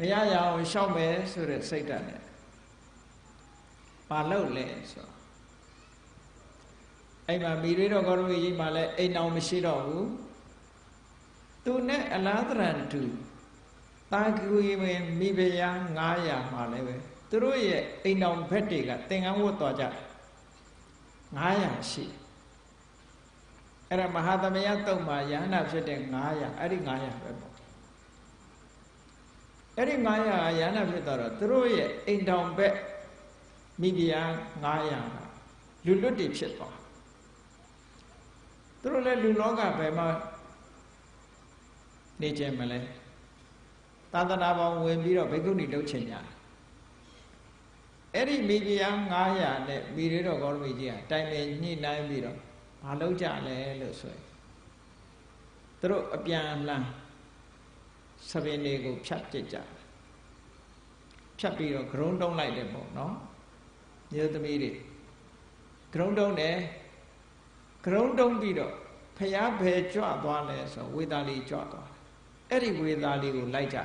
မရရအောင်ရှောက်မယ်ဆိုတဲ့စိတ်ဓာတ်နဲ့ဘာလုပ်လဲဆိုတော့အဲ့မှာမိရွေးတော်ကောရမကြီးမှလည်းအိမ်အောင်မရှိတော့ဘူးသူနဲ့အလားတရန်တူတာကူဝင်မိဖုရား900မှလည်းပဲသူတို့ရဲ့အိမ်အောင်ဘက်တွေကသင်္ကန်းဝတ်တော်ကြ900ရှိအဲ့ဒါမဟာသမယတုံမှာယဟနာဖြစ်တဲ့900အဲ့ဒီ900ပဲပေါ့ အဲ့ဒီ900ယဟနာဖြစ်တော့သူတို့ရဲ့အိမ်တောင်ဘက်မိဖုရား900ကလူလွတ်တွေဖြစ်သွားသူတို့လည်းလူလောကဘယ်မှာနေကြမလဲသာသနာပေါင်းဝင်ပြီးတော့ဘိက္ခုနီလုပ်ချင်ကြတယ်အဲ့ဒီမိဖုရား900နဲ့မိရေတော်ကောရမကြီးကတိုင်ပင်ညှိနှိုင်းပြီးတော့ဘာလုပ်ကြလဲလို့ဆိုရင်သူတို့အပြန်အလှန် သပင်တွေကိုဖြတ်ပစ်ကြဖြတ်ပြီးတော့ဂရုံးတုံးလိုက်တယ်ပေါ့နော်မြို့သမီးတွေဂရုံးတုံးတယ်ဂရုံးတုံးပြီးတော့ဖျားဘယ်ကြွသွားလဲဆိုဝေသာလီကြွသွားတယ်အဲ့ဒီဝေသာလီကိုလိုက်ကြ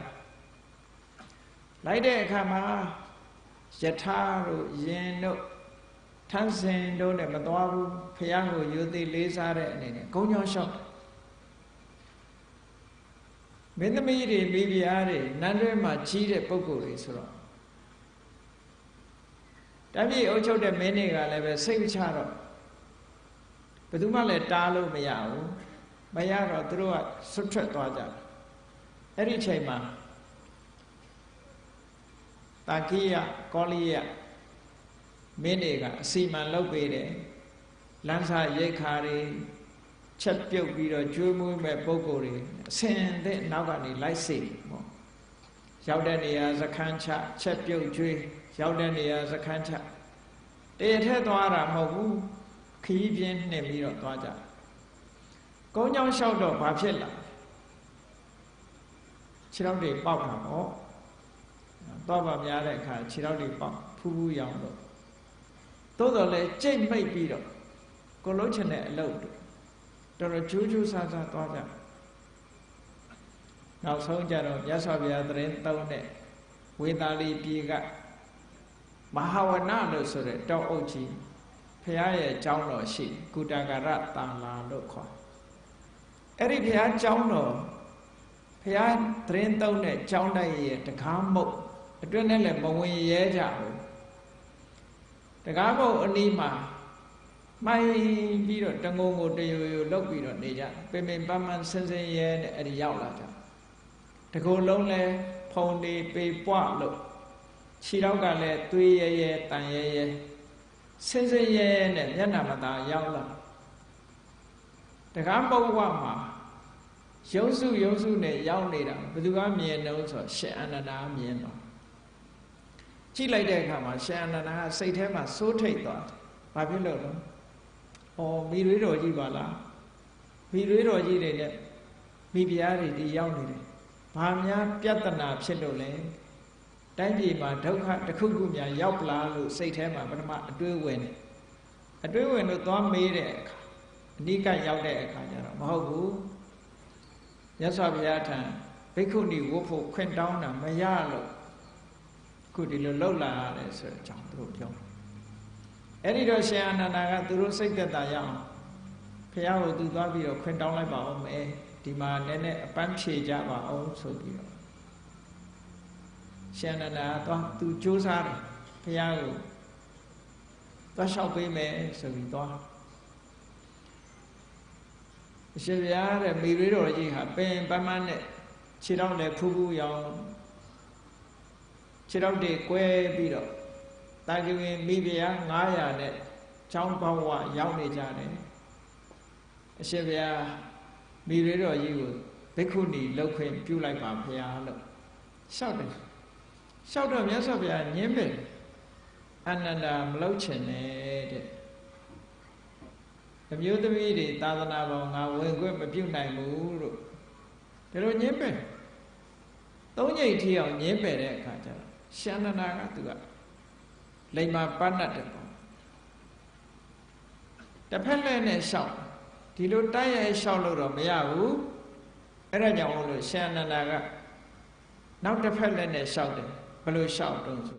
လိုက်တဲ့အခါမှာယထာတို့ယင်တို့ထန်းစင်တို့နဲ့မသွားဘူးဖះကိုယူသေးလေးစားတဲ့အနေနဲ့ဂုံကြောင်းလျှောက် မင်းသမီးတွေမိဖုရားတွေနန်းတွဲမှာကြီးတဲ့ပုဂ္ဂိုလ်တွေဆိုတော့တပြည့်အုပ်ချုပ်တဲ့မင်းတွေကလည်းပဲစိတ်မချတော့ဘယ်သူမှလည်းတားလို့မရဘူးမရတော့သူတို့ကဆွတ်ထွက်သွားကြတယ်အဲ့ဒီချိန်မှာတာကိယကောလိယမင်းတွေကအစီမံလုပ်ပေးတယ်လမ်းစာရိတ်ခါတွေ ချက်ပြုတ်ပြီးတော့ကျွေးမွေးမဲ့ပုံကိုယ်တွေအစင်တဲ့နောက်ကနေလိုက်စေပေါ့ရောက်တဲ့နေရာစခန်းချချက်ပြုတ်ကျွေးရောက်တဲ့နေရာစခန်းချတရထက်သွားတာမဟုတ်ဘူးခီးပြင်းနှင်ပြီးတော့သွားကြကုန်းချောင်းလျှောက်တော့ဘာဖြစ်လာခြေထောက်တွေပေါက်တာပေါ့တော့ပါများတဲ့အခါခြေထောက်တွေပေါက်ဖူးဖူးရောင်တော့သို့တော်လည်းကြိတ်မိတ်ပြီးတော့ကိုလုံးချင်တဲ့အလုပ်တော် တော်ကြိုးကြိုးဆာဆာသွားကြနောက်ဆုံးကြတော့မြတ်စွာဘုရားသတင်းသုံးတဲ့ဝေသာလီပြည်ကမဟာဝနလို့ဆိုတဲ့တောအုပ်ကြီးဖရာရဲ့ကျောင်းတော်ရှိကုတကရတာလာလို့ခေါ်အဲ့ဒီဖရာကျောင်းတော်ဖရာသတင်းသုံးတဲ့ကျောင်းတိုက်ရဲ့တကားမုတ်အတွင်းနဲ့လည်းမဝင်ရဲကြဘူးတကားမုတ်အနီးမှာ မှိုင်းပြီးတော့တငုံကိုတယိုယိုလောက်ပြီးတော့နေကြပင်ပင်ပန်းပန်းဆင်းဆင်းရဲနဲ့အဲ့ဒီရောက်လာကြတကူလုံးလဲဖုံနေပေပွလို့ခြေတော့ကလည်းသွေးရဲရဲတန်ရဲရဲဆင်းဆင်းရဲရဲနဲ့မျက်နှာမသာရောက်လာတကားပုတ်ဝမှာရုပ်စုရုပ်စုနဲ့ရောက်နေတာဘယ်သူကမြင်တော့ဆိုရှေအနန္ဒာမြင်တော့ကြည့်လိုက်တဲ့အခါမှာရှေအနန္ဒာကစိတ်ထဲမှာစိုးထိတ်သွားတယ်ဘာဖြစ်လို့လဲ ဩမိရွေးတော်ကြီးပါလားမိရွေးတော်ကြီးတွေနဲ့မိဖုရားတွေဒီရောက်နေတယ်ဘာများပြဿနာဖြစ်လို့လဲတိုင်းပြည်မှာဒုက္ခတစ်ခုခုများရောက်လာလို့စိတ်ထဲမှာပထမအတွေးဝင်တယ်အတွေးဝင်လို့သွားမေးတဲ့အခါအနိကရောက်တဲ့အခါကျတော့မဟုတ်ဘူးမြတ်စွာဘုရားထံဘိက္ခုနီဝတ်ဖို့ခွင့်တောင်းတာမရလို့ခုဒီလိုလှုပ်လာရတယ်ဆိုတဲ့အကြောင်းသူတို့ပြော အဲ့ဒီတော့ရှင်အာနန္ဒာကသူတို့စိတ်သက်သာရအောင်ဘုရားကိုသူသွားပြီးတော့ခွင့်တောင်းလိုက်ပါဦးမယ်ဒီမှာနည်းနည်းအပန်းဖြေကြပါအောင်ဆိုပြီးတော့ရှင်အာနန္ဒာသွားသူစူးစားတယ်ဘုရားကိုသွားလျှောက်ပေးမယ်ဆိုပြီးသွားအရှင်ဘုရားတဲ့မိရွေးတော်ကြီးဟာပင်ပန်းပန်းနဲ့ခြေထောက်လည်းဖူးဖူးရောင်ခြေထောက်တွေကွဲပြီးတော့ တာကဝင်မိဖုရား900နဲ့ချောင်းပေါဝရောက်နေကြတယ်အရှင်ဘုရားမိရွေးတော်ကြီးကိုဘိက္ခုနီလောက်ခွင့်ပြုလိုက်ပါဖုရားလို့လျှောက်တယ်လျှောက်တော့မြတ်စွာဘုရားညင်းပင်အနန္ဒာမလောက်ချင်နဲ့တဲ့အမျိုးသမီးတွေသာသနာပေါင်းငါဝင်ခွင့်မပြုနိုင်ဘူးလို့ဒါလိုညင်းပင်သုံးညိတ်ထီအောင်ညင်းပယ်တဲ့အခါကျတော့ရှန္ဒနာကသူက လိမ္မာပန်းတ်တယ်ပေါ့တစ်ဖက်လက်နဲ့ရှောက်ဒီလိုတိုက်ရိုက်ရှောက်လို့တော့မရဘူးအဲ့ဒါကြောင့်မို့လို့ရှင်အနန္ဒာကနောက်တစ်ဖက်လည်းနဲ့လျှောက်တယ်ဘယ်လိုလျှောက်တုံးဆို